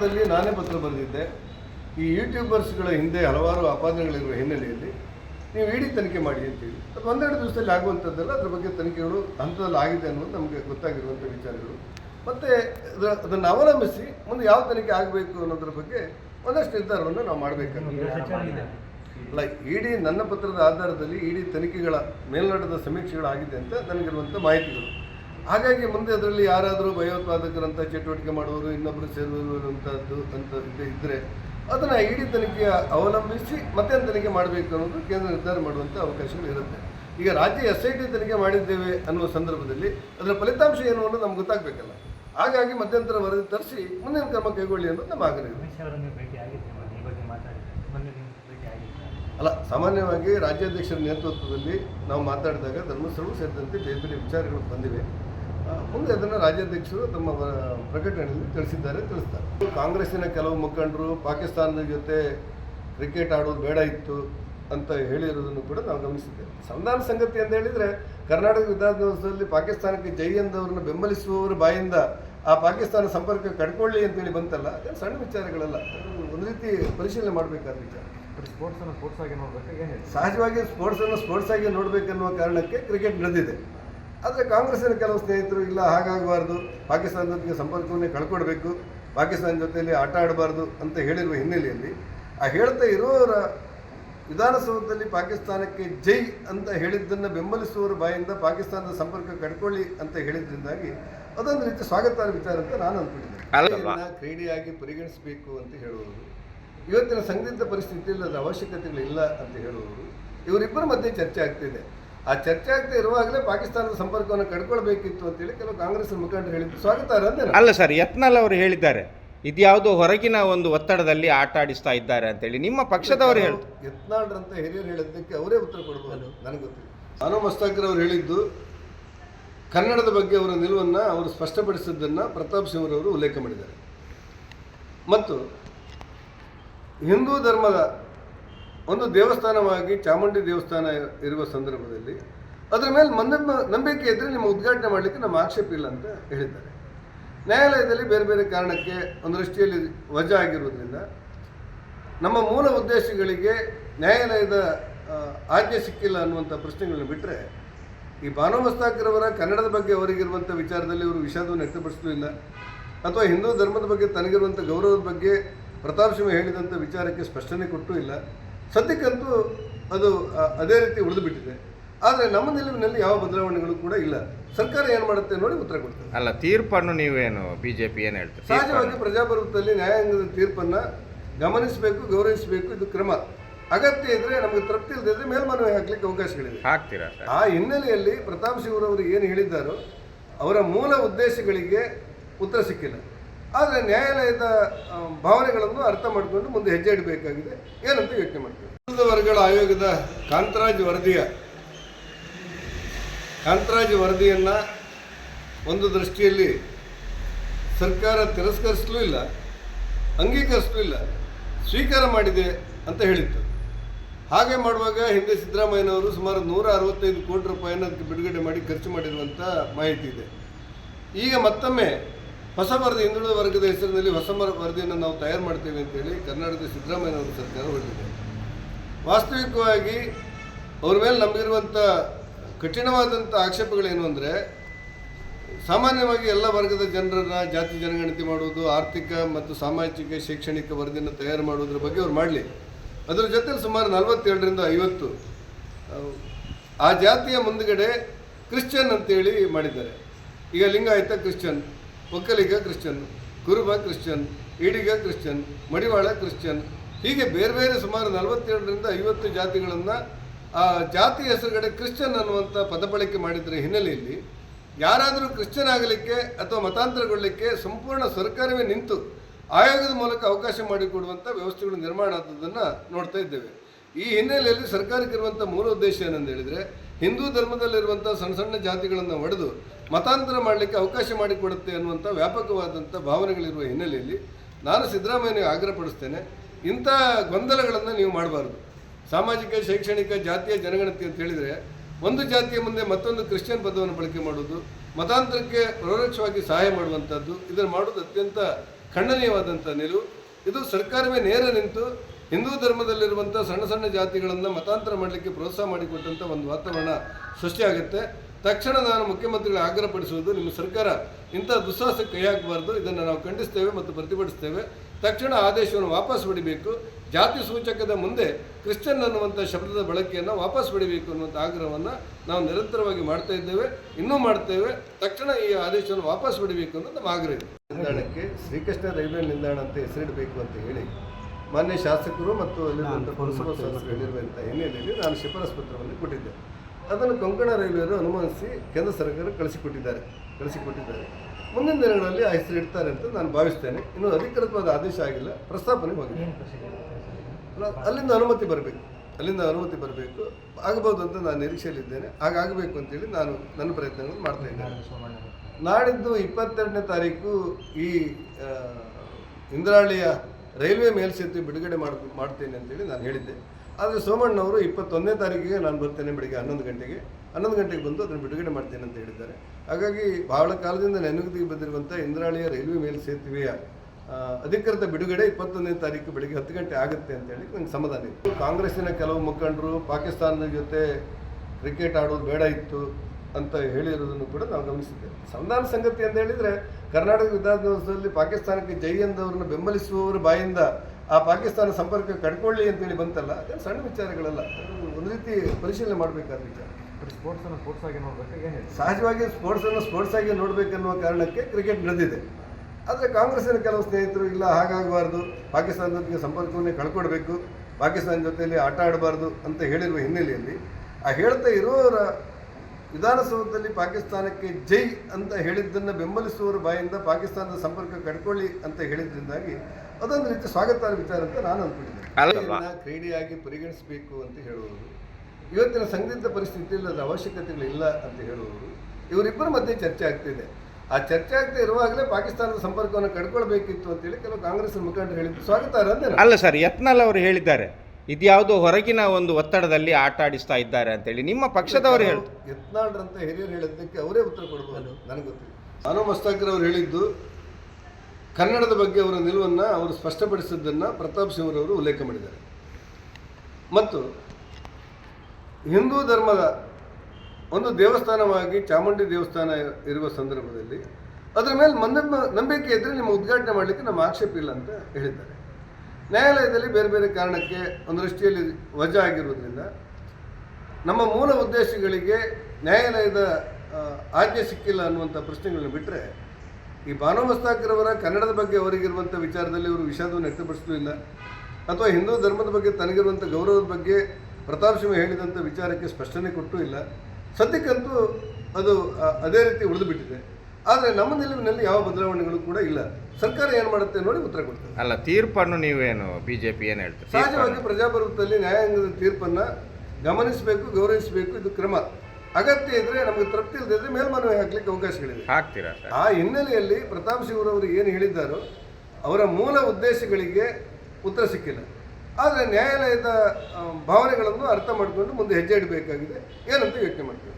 ಆಧಾರದಲ್ಲಿ ನಾನೇ ಪತ್ರ ಬರೆದಿದ್ದೆ. ಈ ಯೂಟ್ಯೂಬರ್ಸ್ಗಳ ಹಿಂದೆ ಹಲವಾರು ಆಪಾದನೆಗಳಿರುವ ಹಿನ್ನೆಲೆಯಲ್ಲಿ ನೀವು ಇಡೀ ತನಿಖೆ ಮಾಡಿ ಅಂತೇಳಿ ಅದು ಒಂದೆರಡು ದಿವಸದಲ್ಲಿ ಆಗುವಂಥದ್ದಲ್ಲ ಅದ್ರ ಬಗ್ಗೆ ತನಿಖೆಗಳು ಹಂತದಲ್ಲಿ ಆಗಿದೆ ಅನ್ನೋದು ನಮಗೆ ಗೊತ್ತಾಗಿರುವಂಥ ವಿಚಾರಗಳು. ಮತ್ತು ಅದರ ಅದನ್ನು ಅವಲಂಬಿಸಿ ಮುಂದೆ ಯಾವ ತನಿಖೆ ಆಗಬೇಕು ಅನ್ನೋದ್ರ ಬಗ್ಗೆ ಒಂದಷ್ಟು ನಿರ್ಧಾರವನ್ನು ನಾವು ಮಾಡಬೇಕನ್ನೋದು. ಅಲ್ಲ ಇಡೀ ನನ್ನ ಪತ್ರದ ಆಧಾರದಲ್ಲಿ ಇಡೀ ತನಿಖೆಗಳ ಮೇಲ್ನೋಟದ ಸಮೀಕ್ಷೆಗಳಾಗಿದೆ ಅಂತ ನನಗಿರುವಂಥ ಮಾಹಿತಿಗಳು. ಹಾಗಾಗಿ ಮುಂದೆ ಅದರಲ್ಲಿ ಯಾರಾದರೂ ಭಯೋತ್ಪಾದಕರಂಥ ಚಟುವಟಿಕೆ ಮಾಡುವರು ಇನ್ನೊಬ್ಬರು ಸೇರುವಂಥದ್ದು ಅಂತ ಇದ್ದೇ ಇದ್ದರೆ ಅದನ್ನು ಇಡೀ ತನಿಖೆಯ ಅವಲಂಬಿಸಿ ಮತ್ತೆ ತನಿಖೆ ಮಾಡಬೇಕು ಅನ್ನೋದು ಕೇಂದ್ರ ನಿರ್ಧಾರ ಮಾಡುವಂಥ ಅವಕಾಶಗಳು ಇರುತ್ತೆ. ಈಗ ರಾಜ್ಯ ಎಸ್ ಐ ಟಿ ತನಿಖೆ ಮಾಡಿದ್ದೇವೆ ಅನ್ನುವ ಸಂದರ್ಭದಲ್ಲಿ ಅದರ ಫಲಿತಾಂಶ ಏನು ಅನ್ನೋದು ನಮ್ಗೆ ಗೊತ್ತಾಗಬೇಕಲ್ಲ. ಹಾಗಾಗಿ ಮಧ್ಯಂತರ ವರದಿ ತರಿಸಿ ಮುಂದಿನ ಕ್ರಮ ಕೈಗೊಳ್ಳಿ ಅನ್ನೋದು ನಮ್ಮ ಆಗ್ರಹ. ಅಲ್ಲ ಸಾಮಾನ್ಯವಾಗಿ ರಾಜ್ಯಾಧ್ಯಕ್ಷರ ನೇತೃತ್ವದಲ್ಲಿ ನಾವು ಮಾತಾಡಿದಾಗ ಧರ್ಮಸ್ಥಳವು ಸೇರಿದಂತೆ ಬೇರೆ ಬೇರೆ ವಿಚಾರಗಳು ಬಂದಿವೆ. ಮುಂದೆ ಅದನ್ನು ರಾಜ್ಯಾಧ್ಯಕ್ಷರು ತಮ್ಮ ಪ್ರಕಟಣೆಯಲ್ಲಿ ತಿಳಿಸಿದ್ದಾರೆ ತಿಳಿಸ್ತಾರೆ. ಕಾಂಗ್ರೆಸ್ಸಿನ ಕೆಲವು ಮುಖಂಡರು ಪಾಕಿಸ್ತಾನದ ಜೊತೆ ಕ್ರಿಕೆಟ್ ಆಡೋದು ಬೇಡ ಇತ್ತು ಅಂತ ಹೇಳಿರೋದನ್ನು ಕೂಡ ನಾವು ಗಮನಿಸಿದ್ದೇವೆ. ಸಂಧಾನ ಸಂಗತಿ ಅಂತ ಹೇಳಿದರೆ ಕರ್ನಾಟಕ ವಿಧಾನಸೌಧದಲ್ಲಿ ಪಾಕಿಸ್ತಾನಕ್ಕೆ ಜೈ ಎಂದವರನ್ನು ಬೆಂಬಲಿಸುವವರ ಬಾಯಿಂದ ಆ ಪಾಕಿಸ್ತಾನ ಸಂಪರ್ಕ ಕಡ್ಕೊಳ್ಳಿ ಅಂತೇಳಿ ಬಂತಲ್ಲ ಅದೇ ಸಣ್ಣ ವಿಚಾರಗಳಲ್ಲ. ಒಂದು ರೀತಿ ಪರಿಶೀಲನೆ ಮಾಡಬೇಕಾದ ವಿಚಾರ. ಸ್ಪೋರ್ಟ್ಸನ್ನು ಸ್ಪೋರ್ಟ್ಸ್ ಆಗಿ ನೋಡಬೇಕು? ಸಹಜವಾಗಿ ಸ್ಪೋರ್ಟ್ಸನ್ನು ಸ್ಪೋರ್ಟ್ಸ್ ಆಗಿ ನೋಡಬೇಕೆನ್ನುವ ಕಾರಣಕ್ಕೆ ಕ್ರಿಕೆಟ್ ನಡೆದಿದೆ. ಆದರೆ ಕಾಂಗ್ರೆಸ್ಸಿನ ಕೆಲವು ಸ್ನೇಹಿತರು ಇಲ್ಲ ಹಾಗಾಗಬಾರ್ದು ಪಾಕಿಸ್ತಾನದೊಂದಿಗೆ ಸಂಪರ್ಕವನ್ನೇ ಕಳ್ಕೊಡ್ಬೇಕು ಪಾಕಿಸ್ತಾನ ಜೊತೆಯಲ್ಲಿ ಆಟ ಆಡಬಾರ್ದು ಅಂತ ಹೇಳಿರುವ ಹಿನ್ನೆಲೆಯಲ್ಲಿ ಆ ಹೇಳ್ತಾ ಇರುವವರ ವಿಧಾನಸೌಧದಲ್ಲಿ ಪಾಕಿಸ್ತಾನಕ್ಕೆ ಜೈ ಅಂತ ಹೇಳಿದ್ದನ್ನು ಬೆಂಬಲಿಸುವವರ ಬಾಯಿಂದ ಪಾಕಿಸ್ತಾನದ ಸಂಪರ್ಕ ಕಡ್ಕೊಳ್ಳಿ ಅಂತ ಹೇಳಿದ್ರಿಂದಾಗಿ ಅದೊಂದು ರೀತಿ ಸ್ವಾಗತಾರ್ಹ ವಿಚಾರ ಅಂತ ನಾನು ಅಂದ್ಕೊಂಡಿದ್ದೇನೆ. ಕ್ರೀಡೆಯಾಗಿ ಪರಿಗಣಿಸಬೇಕು ಅಂತ ಹೇಳುವವರು ಇವತ್ತಿನ ಸಂದಿಗ್ಧ ಪರಿಸ್ಥಿತಿಯಲ್ಲಿ ಅದರ ಅವಶ್ಯಕತೆಗಳಿಲ್ಲ ಅಂತ ಹೇಳುವವರು ಇವರಿಬ್ಬರ ಮಧ್ಯೆ ಚರ್ಚೆ ಆಗ್ತಿದೆ. ಆ ಚರ್ಚೆ ಆಗ್ತಾ ಇರುವಾಗಲೇ ಪಾಕಿಸ್ತಾನದ ಸಂಪರ್ಕವನ್ನು ಕಡ್ಕೊಳ್ಬೇಕಿತ್ತು ಅಂತೇಳಿ ಕೆಲವು ಕಾಂಗ್ರೆಸ್ ಮುಖಂಡರು ಹೇಳಿದ್ದು. ಸ್ವಾಗತ ಅಲ್ಲ ಸರ್ ಯತ್ನಾಲ್ ಅವರು ಹೇಳಿದ್ದಾರೆ. ಇದ್ಯಾವುದೋ ಹೊರಗಿನ ಒಂದು ಒತ್ತಡದಲ್ಲಿ ಆಟ ಆಡಿಸ್ತಾ ಇದ್ದಾರೆ ಅಂತೇಳಿ ನಿಮ್ಮ ಪಕ್ಷದವರು ಹೇಳಿ ಯತ್ನಾಳ್ರಂತ ಹಿರಿಯರು ಹೇಳಿದ್ದಕ್ಕೆ ಅವರೇ ಉತ್ತರ ಕೊಡಬಹುದು ನನಗೆ ಗೊತ್ತಿಲ್ಲ. ಅನು ಮಸ್ತಾಕರ್ ಅವರು ಹೇಳಿದ್ದು ಕನ್ನಡದ ಬಗ್ಗೆ ಅವರ ನಿಲುವನ್ನು ಅವರು ಸ್ಪಷ್ಟಪಡಿಸಿದ್ದನ್ನು ಪ್ರತಾಪ್ ಸಿಂಹರವರು ಉಲ್ಲೇಖ ಮಾಡಿದ್ದಾರೆ. ಮತ್ತು ಹಿಂದೂ ಧರ್ಮದ ಒಂದು ದೇವಸ್ಥಾನವಾಗಿ ಚಾಮುಂಡಿ ದೇವಸ್ಥಾನ ಇರುವ ಸಂದರ್ಭದಲ್ಲಿ ಅದರ ಮೇಲೆ ಮನ್ನ ನಂಬಿಕೆ ಇದ್ದರೆ ನಿಮ್ಮ ಉದ್ಘಾಟನೆ ಮಾಡಲಿಕ್ಕೆ ನಮ್ಮ ಆಕ್ಷೇಪ ಇಲ್ಲ ಅಂತ ಹೇಳಿದ್ದಾರೆ. ನ್ಯಾಯಾಲಯದಲ್ಲಿ ಬೇರೆ ಬೇರೆ ಕಾರಣಕ್ಕೆ ಒಂದು ದೃಷ್ಟಿಯಲ್ಲಿ ವಜಾ ಆಗಿರುವುದರಿಂದ ನಮ್ಮ ಮೂಲ ಉದ್ದೇಶಗಳಿಗೆ ನ್ಯಾಯಾಲಯದ ಆಜ್ಞೆ ಸಿಕ್ಕಿಲ್ಲ ಅನ್ನುವಂಥ ಪ್ರಶ್ನೆಗಳನ್ನು ಬಿಟ್ಟರೆ ಈ ಭಾನು ಮಸ್ತಾಕರವರ ಕನ್ನಡದ ಬಗ್ಗೆ ಅವರಿಗಿರುವಂಥ ವಿಚಾರದಲ್ಲಿ ಅವರು ವಿಷಾದವನ್ನು ವ್ಯಕ್ತಪಡಿಸಲೂ ಇಲ್ಲ. ಅಥವಾ ಹಿಂದೂ ಧರ್ಮದ ಬಗ್ಗೆ ತನಗಿರುವಂಥ ಗೌರವದ ಬಗ್ಗೆ ಪ್ರತಾಪ್ ಸಿಂಹ ಹೇಳಿದಂಥ ವಿಚಾರಕ್ಕೆ ಸ್ಪಷ್ಟನೆ ಕೊಟ್ಟೂ ಇಲ್ಲ. ಸದ್ಯಕ್ಕಂತೂ ಅದು ಅದೇ ರೀತಿ ಉಳಿದು ಬಿಟ್ಟಿದೆ. ಆದರೆ ನಮ್ಮ ನಿಲುವಿನಲ್ಲಿ ಯಾವ ಬದಲಾವಣೆಗಳು ಕೂಡ ಇಲ್ಲ. ಸರ್ಕಾರ ಏನು ಮಾಡುತ್ತೆ ನೋಡಿ ಉತ್ತರ ಕೊಡ್ತದೆ ಅಲ್ಲ ತೀರ್ಪನ್ನು ನೀವೇನು ಬಿಜೆಪಿ ಏನು ಹೇಳ್ತಾರೆ? ಸಹಜವಾಗಿ ಪ್ರಜಾಪ್ರಭುತ್ವದಲ್ಲಿ ನ್ಯಾಯಾಂಗದ ತೀರ್ಪನ್ನು ಗಮನಿಸಬೇಕು ಗೌರವಿಸಬೇಕು ಇದು ಕ್ರಮ. ಅಗತ್ಯ ಇದ್ರೆ ನಮಗೆ ತೃಪ್ತಿ ಇಲ್ಲದಿದ್ರೆ ಮೇಲ್ಮನವಿ ಹಾಕ್ಲಿಕ್ಕೆ ಅವಕಾಶಗಳಿದೆ ಹಾಕ್ತೀರಾ ಆ ಹಿನ್ನೆಲೆಯಲ್ಲಿ ಪ್ರತಾಪ್ ಸಿಂಹರವರು ಏನು ಹೇಳಿದ್ದಾರೋ ಅವರ ಮೂಲ ಉದ್ದೇಶಗಳಿಗೆ ಉತ್ತರ ಸಿಕ್ಕಿಲ್ಲ. ಆದರೆ ನ್ಯಾಯಾಲಯದ ಭಾವನೆಗಳನ್ನು ಅರ್ಥ ಮಾಡಿಕೊಂಡು ಮುಂದೆ ಹೆಜ್ಜೆ ಇಡಬೇಕಾಗಿದೆ. ಏನಂತ ಯೋಚನೆ ಮಾಡ್ತೀವಿ ವರ್ಗಗಳ ಆಯೋಗದ ಕಾಂತರಾಜ್ ವರದಿಯ, ಕಾಂತರಾಜ್ ವರದಿಯನ್ನು ಒಂದು ದೃಷ್ಟಿಯಲ್ಲಿ ಸರ್ಕಾರ ತಿರಸ್ಕರಿಸಲೂ ಇಲ್ಲ, ಅಂಗೀಕರಿಸಲೂ ಇಲ್ಲ, ಸ್ವೀಕಾರ ಮಾಡಿದೆ ಅಂತ ಹೇಳಿತ್ತು. ಹಾಗೆ ಮಾಡುವಾಗ ಹಿಂದೆ ಸಿದ್ದರಾಮಯ್ಯನವರು ಸುಮಾರು ನೂರ ಅರವತ್ತೈದು ಕೋಟಿ ರೂಪಾಯಿಯನ್ನು ಅದಕ್ಕೆ ಬಿಡುಗಡೆ ಮಾಡಿ ಖರ್ಚು ಮಾಡಿರುವಂಥ ಮಾಹಿತಿ ಇದೆ. ಈಗ ಮತ್ತೊಮ್ಮೆ ಹೊಸ ವರದಿ ಹಿಂದುಳಿದ ವರ್ಗದ ಹೆಸರಿನಲ್ಲಿ ಹೊಸ ವರದಿಯನ್ನು ನಾವು ತಯಾರು ಮಾಡ್ತೇವೆ ಅಂತೇಳಿ ಕರ್ನಾಟಕದ ಸಿದ್ದರಾಮಯ್ಯನವರ ಸರ್ಕಾರ ಹೊರಟಿದೆ ವಾಸ್ತವಿಕವಾಗಿ ಅವ್ರ ಮೇಲೆ ನಂಬಿರುವಂಥ ಕಠಿಣವಾದಂಥ ಆಕ್ಷೇಪಗಳೇನು ಅಂದರೆ, ಸಾಮಾನ್ಯವಾಗಿ ಎಲ್ಲ ವರ್ಗದ ಜನರನ್ನ ಜಾತಿ ಜನಗಣತಿ ಮಾಡುವುದು, ಆರ್ಥಿಕ ಮತ್ತು ಸಾಮಾಜಿಕ, ಶೈಕ್ಷಣಿಕ ವರದಿಯನ್ನು ತಯಾರು ಮಾಡುವುದರ ಬಗ್ಗೆ ಅವ್ರು ಮಾಡಲಿ. ಅದರ ಜೊತೆ ಸುಮಾರು ನಲವತ್ತೇಳರಿಂದ ಐವತ್ತು, ಆ ಜಾತಿಯ ಮುಂದುಗಡೆ ಕ್ರಿಶ್ಚಿಯನ್ ಅಂತೇಳಿ ಮಾಡಿದ್ದಾರೆ. ಈಗ Lingayat Christian. Vokkaliga Christian, Kuruba Christian, Idiga Christian, Madivala Christian ಹೀಗೆ ಬೇರೆ ಬೇರೆ ಸುಮಾರು ನಲವತ್ತೆರಡರಿಂದ ಐವತ್ತು ಜಾತಿಗಳನ್ನು ಆ ಜಾತಿ ಹೆಸರುಗಡೆ ಕ್ರಿಶ್ಚಿಯನ್ ಅನ್ನುವಂಥ ಪದ ಬಳಕೆ ಮಾಡಿದ್ರ ಹಿನ್ನೆಲೆಯಲ್ಲಿ ಯಾರಾದರೂ ಕ್ರಿಶ್ಚಿಯನ್ ಆಗಲಿಕ್ಕೆ ಅಥವಾ ಮತಾಂತರಗೊಳ್ಳಲಿಕ್ಕೆ ಸಂಪೂರ್ಣ ಸರ್ಕಾರವೇ ನಿಂತು ಆಯೋಗದ ಮೂಲಕ ಅವಕಾಶ ಮಾಡಿಕೊಡುವಂಥ ವ್ಯವಸ್ಥೆಗಳು ನಿರ್ಮಾಣ ಆದದ್ದನ್ನು ನೋಡ್ತಾ ಇದ್ದೇವೆ. ಈ ಹಿನ್ನೆಲೆಯಲ್ಲಿ ಸರ್ಕಾರಕ್ಕಿರುವಂಥ ಮೂಲ ಉದ್ದೇಶ ಏನಂತ ಹೇಳಿದರೆ ಹಿಂದೂ ಧರ್ಮದಲ್ಲಿರುವಂಥ ಸಣ್ಣ ಸಣ್ಣ ಜಾತಿಗಳನ್ನು ಒಡೆದು ಮತಾಂತರ ಮಾಡಲಿಕ್ಕೆ ಅವಕಾಶ ಮಾಡಿಕೊಡುತ್ತೆ ಅನ್ನುವಂಥ ವ್ಯಾಪಕವಾದಂಥ ಭಾವನೆಗಳಿರುವ ಹಿನ್ನೆಲೆಯಲ್ಲಿ ನಾನು ಸಿದ್ದರಾಮಯ್ಯನಿಗೆ ಆಗ್ರಹಪಡಿಸ್ತೇನೆ ಇಂಥ ಗೊಂದಲಗಳನ್ನು ನೀವು ಮಾಡಬಾರ್ದು. ಸಾಮಾಜಿಕ, ಶೈಕ್ಷಣಿಕ, ಜಾತಿಯ ಜನಗಣತಿ ಅಂತ ಹೇಳಿದರೆ ಒಂದು ಜಾತಿಯ ಮುಂದೆ ಮತ್ತೊಂದು ಕ್ರಿಶ್ಚಿಯನ್ ಪದವನ್ನು ಬಳಕೆ ಮಾಡುವುದು, ಮತಾಂತರಕ್ಕೆ ಪರೋಕ್ಷವಾಗಿ ಸಹಾಯ ಮಾಡುವಂಥದ್ದು, ಇದನ್ನು ಮಾಡೋದು ಅತ್ಯಂತ ಖಂಡನೀಯವಾದಂಥ ನಿಲುವು. ಇದು ಸರ್ಕಾರವೇ ನೇರ ನಿಂತು ಹಿಂದೂ ಧರ್ಮದಲ್ಲಿರುವಂಥ ಸಣ್ಣ ಸಣ್ಣ ಜಾತಿಗಳನ್ನು ಮತಾಂತರ ಮಾಡಲಿಕ್ಕೆ ಪ್ರೋತ್ಸಾಹ ಮಾಡಿಕೊಟ್ಟಂಥ ಒಂದು ವಾತಾವರಣ ಸೃಷ್ಟಿಯಾಗುತ್ತೆ. ತಕ್ಷಣ ನಾನು ಮುಖ್ಯಮಂತ್ರಿಗಳಿಗೆ ಆಗ್ರಹಪಡಿಸುವುದು ನಿಮ್ಮ ಸರ್ಕಾರ ಇಂಥ ದುಸ್ಸಾಹಸಕ್ಕೆ ಕೈ ಹಾಕಬಾರ್ದು. ಇದನ್ನು ನಾವು ಖಂಡಿಸ್ತೇವೆ ಮತ್ತು ಪ್ರತಿಭಟಿಸ್ತೇವೆ. ತಕ್ಷಣ ಆದೇಶವನ್ನು ವಾಪಸ್ ಪಡಿಬೇಕು. ಜಾತಿ ಸೂಚಕದ ಮುಂದೆ ಕ್ರಿಶ್ಚಿಯನ್ ಅನ್ನುವಂಥ ಶಬ್ದದ ಬಳಕೆಯನ್ನು ವಾಪಸ್ ಪಡಿಬೇಕು ಅನ್ನುವಂಥ ಆಗ್ರಹವನ್ನು ನಾವು ನಿರಂತರವಾಗಿ ಮಾಡ್ತಾ ಇದ್ದೇವೆ. ಇನ್ನೂ ಮಾಡ್ತೇವೆ. ತಕ್ಷಣ ಈ ಆದೇಶವನ್ನು ವಾಪಸ್ ಪಡಿಬೇಕು ಅನ್ನೋದು ನಮ್ಮ ಆಗ್ರಹ ನಿಲ್ದಾಣಕ್ಕೆ ಶ್ರೀಕೃಷ್ಣ ರೈಲ್ವೆ ನಿಲ್ದಾಣ ಅಂತ ಹೆಸರಿಡಬೇಕು ಅಂತ ಹೇಳಿ ಮಾನ್ಯ ಶಾಸಕರು ಮತ್ತು ಅಲ್ಲಿರುವಂಥ ಪುರಸಭಾ ಸದಸ್ಯರು ಹೇಳಿರುವಂಥ ಹಿನ್ನೆಲೆಯಲ್ಲಿ ನಾನು ಶಿಫಾರಸ್ ಪತ್ರವನ್ನು ಕೊಟ್ಟಿದ್ದೆ. ಅದನ್ನು ಕೊಂಕಣ ರೈಲ್ವೆಯವರು ಅನುಮಾನಿಸಿ ಕೇಂದ್ರ ಸರ್ಕಾರ ಕಳಿಸಿಕೊಟ್ಟಿದ್ದಾರೆ ಕಳಿಸಿಕೊಟ್ಟಿದ್ದಾರೆ. ಮುಂದಿನ ದಿನಗಳಲ್ಲಿ ಆ ಹೆಸರು ಇಡ್ತಾರೆ ಅಂತ ನಾನು ಭಾವಿಸ್ತೇನೆ. ಇನ್ನು ಅಧಿಕೃತವಾದ ಆದೇಶ ಆಗಿಲ್ಲ. ಪ್ರಸ್ತಾಪನೆ ಹೋಗಿದೆ. ಅಲ್ಲಿಂದ ಅನುಮತಿ ಬರಬೇಕು. ಅಲ್ಲಿಂದ ಅನುಮತಿ ಬರಬೇಕು. ಆಗಬಹುದು ಅಂತ ನಾನು ನಿರೀಕ್ಷೆಯಲ್ಲಿದ್ದೇನೆ. ಹಾಗಾಗಬೇಕು ಅಂತೇಳಿ ನಾನು ನನ್ನ ಪ್ರಯತ್ನಗಳನ್ನು ಮಾಡ್ತಾ ಇದ್ದೇನೆ. ನಾಡಿದ್ದು ಇಪ್ಪತ್ತೆರಡನೇ ತಾರೀಕು ಈ ಇಂದ್ರಾಳಿಯ ರೈಲ್ವೆ ಮೇಲ್ಸೇತುವೆ ಬಿಡುಗಡೆ ಮಾಡ್ ಮಾಡ್ತೇನೆ ಅಂತೇಳಿ ನಾನು ಹೇಳಿದ್ದೆ. ಆದರೆ ಸೋಮಣ್ಣವರು ಇಪ್ಪತ್ತೊಂದನೇ ತಾರೀಕಿಗೆ ನಾನು ಬರ್ತೇನೆ ಬೆಳಿಗ್ಗೆ ಹನ್ನೊಂದು ಗಂಟೆಗೆ. ಹನ್ನೊಂದು ಗಂಟೆಗೆ ಬಂದು ಅದನ್ನು ಬಿಡುಗಡೆ ಮಾಡ್ತೇನೆ ಅಂತ ಹೇಳಿದ್ದಾರೆ. ಹಾಗಾಗಿ ಬಹಳ ಕಾಲದಿಂದ ನೆನಗುದಿಗೆ ಬಂದಿರುವಂಥ ಇಂದ್ರಾಳಿಯ ರೈಲ್ವೆ ಮೇಲ್ ಸೇತುವೆಯ ಅಧಿಕೃತ ಬಿಡುಗಡೆ ಇಪ್ಪತ್ತೊಂದನೇ ತಾರೀಕು ಬೆಳಿಗ್ಗೆ ಹತ್ತು ಗಂಟೆ ಆಗುತ್ತೆ ಅಂತ ಹೇಳಿ ನಂಗೆ ಸಮಾಧಾನ ಇತ್ತು. ಕಾಂಗ್ರೆಸ್ಸಿನ ಕೆಲವು ಮುಖಂಡರು ಪಾಕಿಸ್ತಾನದ ಜೊತೆ ಕ್ರಿಕೆಟ್ ಆಡೋದು ಬೇಡ ಇತ್ತು ಅಂತ ಹೇಳಿರೋದನ್ನು ಕೂಡ ನಾವು ಗಮನಿಸಿದ್ದೇವೆ. ಸಂಧಾನ ಸಂಗತಿ ಅಂತ ಹೇಳಿದರೆ ಕರ್ನಾಟಕ ವಿಧಾನಸೌಧದಲ್ಲಿ ಪಾಕಿಸ್ತಾನಕ್ಕೆ ಜೈ ಎಂದವರನ್ನು ಬೆಂಬಲಿಸುವವರ ಬಾಯಿಂದ ಆ ಪಾಕಿಸ್ತಾನ ಸಂಪರ್ಕ ಕಡ್ಕೊಳ್ಳಿ ಅಂತೇಳಿ ಬಂತಲ್ಲ ಅದೇನು ಸಣ್ಣ ವಿಚಾರಗಳಲ್ಲ. ಒಂದು ರೀತಿ ಪರಿಶೀಲನೆ ಮಾಡಬೇಕಾದ ವಿಚಾರ. ಸ್ಪೋರ್ಟ್ಸನ್ನು ಸ್ಪೋರ್ಟ್ಸ್ ಆಗಿ ನೋಡಬೇಕು? ಸಹಜವಾಗಿ ಸ್ಪೋರ್ಟ್ಸನ್ನು ಸ್ಪೋರ್ಟ್ಸ್ ಆಗಿ ನೋಡಬೇಕನ್ನುವ ಕಾರಣಕ್ಕೆ ಕ್ರಿಕೆಟ್ ನಡೆದಿದೆ. ಆದರೆ ಕಾಂಗ್ರೆಸ್ಸಿನ ಕೆಲವು ಸ್ನೇಹಿತರು ಇಲ್ಲ ಹಾಗಾಗಬಾರ್ದು ಪಾಕಿಸ್ತಾನದೊಂದಿಗೆ ಸಂಪರ್ಕವನ್ನೇ ಕಳ್ಕೊಡ್ಬೇಕು ಪಾಕಿಸ್ತಾನ ಜೊತೆಯಲ್ಲಿ ಆಟ ಆಡಬಾರ್ದು ಅಂತ ಹೇಳಿರುವ ಹಿನ್ನೆಲೆಯಲ್ಲಿ ಆ ಹೇಳ್ತಾ ಇರುವವರ ವಿಧಾನಸೌಧದಲ್ಲಿ ಪಾಕಿಸ್ತಾನಕ್ಕೆ ಜೈ ಅಂತ ಹೇಳಿದ್ದನ್ನು ಬೆಂಬಲಿಸುವವರ ಬಾಯಿಂದ ಪಾಕಿಸ್ತಾನದ ಸಂಪರ್ಕ ಕಡ್ಕೊಳ್ಳಿ ಅಂತ ಹೇಳಿದ್ರಿಂದಾಗಿ ಅದೊಂದು ರೀತಿ ಸ್ವಾಗತಾರ್ಹ ವಿಚಾರ ಅಂತ ನಾನು? ಇದನ್ನ ಕ್ರೀಡೆಯಾಗಿ ಪರಿಗಣಿಸಬೇಕು ಅಂತ ಹೇಳುವುದು ಇವತ್ತಿನ ಸಂದಿಗ್ಧ ಪರಿಸ್ಥಿತಿಯಲ್ಲಿ ಅದರ ಅವಶ್ಯಕತೆಗಳಿಲ್ಲ ಅಂತ ಹೇಳುವುದು ಇವರಿಬ್ಬರ ಮಧ್ಯೆ ಚರ್ಚೆ ಆಗ್ತಿದೆ ಆ ಚರ್ಚೆ ಆಗ್ತಾ ಇರುವಾಗಲೇ ಪಾಕಿಸ್ತಾನದ ಸಂಪರ್ಕವನ್ನು ಕಡ್ಕೊಳ್ಬೇಕಿತ್ತು ಅಂತೇಳಿ ಕೆಲವು ಕಾಂಗ್ರೆಸ್ ಮುಖಂಡರು ಹೇಳಿದ್ದು ಸ್ವಾಗತ ಅಲ್ಲ ಸರ್ ಯತ್ನಾಲ್ ಅವರು ಹೇಳಿದ್ದಾರೆ. ಇದ್ಯಾವುದೋ ಹೊರಗಿನ ಒಂದು ಒತ್ತಡದಲ್ಲಿ ಆಟ ಆಡಿಸ್ತಾ ಇದ್ದಾರೆ ಅಂತೇಳಿ ನಿಮ್ಮ ಪಕ್ಷದವರು ಹೇಳ್ತಾರೆ ಯತ್ನಾಳ್ರಂತ ಹಿರಿಯರು ಹೇಳಿದ್ದಕ್ಕೆ ಅವರೇ ಉತ್ತರ ಕೊಡಬಹುದು ನನಗೆ ಗೊತ್ತಿಲ್ಲ. ಅನು ಮಸ್ತಾಕರ್ ಅವರು ಹೇಳಿದ್ದು ಕನ್ನಡದ ಬಗ್ಗೆ ಅವರ ನಿಲುವನ್ನು ಅವರು ಸ್ಪಷ್ಟಪಡಿಸಿದ್ದನ್ನು ಪ್ರತಾಪ್ ಸಿಂಹರವರು ಉಲ್ಲೇಖ ಮಾಡಿದ್ದಾರೆ. ಮತ್ತು ಹಿಂದೂ ಧರ್ಮದ ಒಂದು ದೇವಸ್ಥಾನವಾಗಿ ಚಾಮುಂಡಿ ದೇವಸ್ಥಾನ ಇರುವ ಸಂದರ್ಭದಲ್ಲಿ ಅದರ ಮೇಲೆ ಮಂದ ನಂಬಿಕೆ ಇದ್ದರೆ ನಿಮ್ಮ ಉದ್ಘಾಟನೆ ಮಾಡಲಿಕ್ಕೆ ನಮ್ಮ ಆಕ್ಷೇಪ ಇಲ್ಲ ಅಂತ ಹೇಳಿದ್ದಾರೆ. ನ್ಯಾಯಾಲಯದಲ್ಲಿ ಬೇರೆ ಬೇರೆ ಕಾರಣಕ್ಕೆ ಒಂದು ದೃಷ್ಟಿಯಲ್ಲಿ ವಜಾ ಆಗಿರುವುದರಿಂದ ನಮ್ಮ ಮೂಲ ಉದ್ದೇಶಗಳಿಗೆ ನ್ಯಾಯಾಲಯದ ಆಜ್ಞೆ ಸಿಕ್ಕಿಲ್ಲ ಅನ್ನುವಂಥ ಪ್ರಶ್ನೆಗಳನ್ನು ಬಿಟ್ಟರೆ ಈ ಭಾನು ಮಸ್ತಾಕರವರ ಕನ್ನಡದ ಬಗ್ಗೆ ಅವರಿಗಿರುವಂಥ ವಿಚಾರದಲ್ಲಿ ಅವರು ವಿಷಾದವನ್ನು ವ್ಯಕ್ತಪಡಿಸಲೂ ಇಲ್ಲ. ಅಥವಾ ಹಿಂದೂ ಧರ್ಮದ ಬಗ್ಗೆ ತನಗಿರುವಂಥ ಗೌರವದ ಬಗ್ಗೆ ಪ್ರತಾಪ್ ಸಿಂಹ ಹೇಳಿದಂಥ ವಿಚಾರಕ್ಕೆ ಸ್ಪಷ್ಟನೆ ಕೊಟ್ಟೂ ಇಲ್ಲ. ಸದ್ಯಕ್ಕಂತೂ ಅದು ಅದೇ ರೀತಿ ಉಳಿದುಬಿಟ್ಟಿದೆ. ಆದರೆ ನಮ್ಮ ನಿಲುವಿನಲ್ಲಿ ಯಾವ ಬದಲಾವಣೆಗಳು ಕೂಡ ಇಲ್ಲ. ಸರ್ಕಾರ ಏನು ಮಾಡುತ್ತೆ ನೋಡಿ ಉತ್ತರ ಕೊಡ್ತಾರೆ ಅಲ್ಲ ತೀರ್ಪನ್ನು ನೀವೇನು ಬಿಜೆಪಿ ಏನು ಹೇಳ್ತಾರೆ? ಸಹಜವಾಗಿ ಪ್ರಜಾಪ್ರಭುತ್ವದಲ್ಲಿ ನ್ಯಾಯಾಂಗದ ತೀರ್ಪನ್ನು ಗಮನಿಸಬೇಕು ಗೌರವಿಸಬೇಕು ಇದು ಕ್ರಮ. ಅಗತ್ಯ ಇದ್ರೆ ನಮಗೆ ತೃಪ್ತಿ ಇಲ್ಲದಿದ್ರೆ ಮೇಲ್ಮನವಿ ಹಾಕ್ಲಿಕ್ಕೆ ಅವಕಾಶಗಳಿದೆ ಹಾಕ್ತೀರಾ ಸರ್? ಆ ಹಿನ್ನೆಲೆಯಲ್ಲಿ ಪ್ರತಾಪ್ ಸಿಂಹರವರು ಏನು ಹೇಳಿದ್ದಾರೋ ಅವರ ಮೂಲ ಉದ್ದೇಶಗಳಿಗೆ ಉತ್ತರ ಸಿಕ್ಕಿಲ್ಲ. ಆದರೆ ನ್ಯಾಯಾಲಯದ ಭಾವನೆಗಳನ್ನು ಅರ್ಥ ಮಾಡಿಕೊಂಡು ಮುಂದೆ ಹೆಜ್ಜೆ ಇಡಬೇಕಾಗಿದೆ. ಏನಂತ ಯೋಚನೆ ಮಾಡ್ತೀವಿ.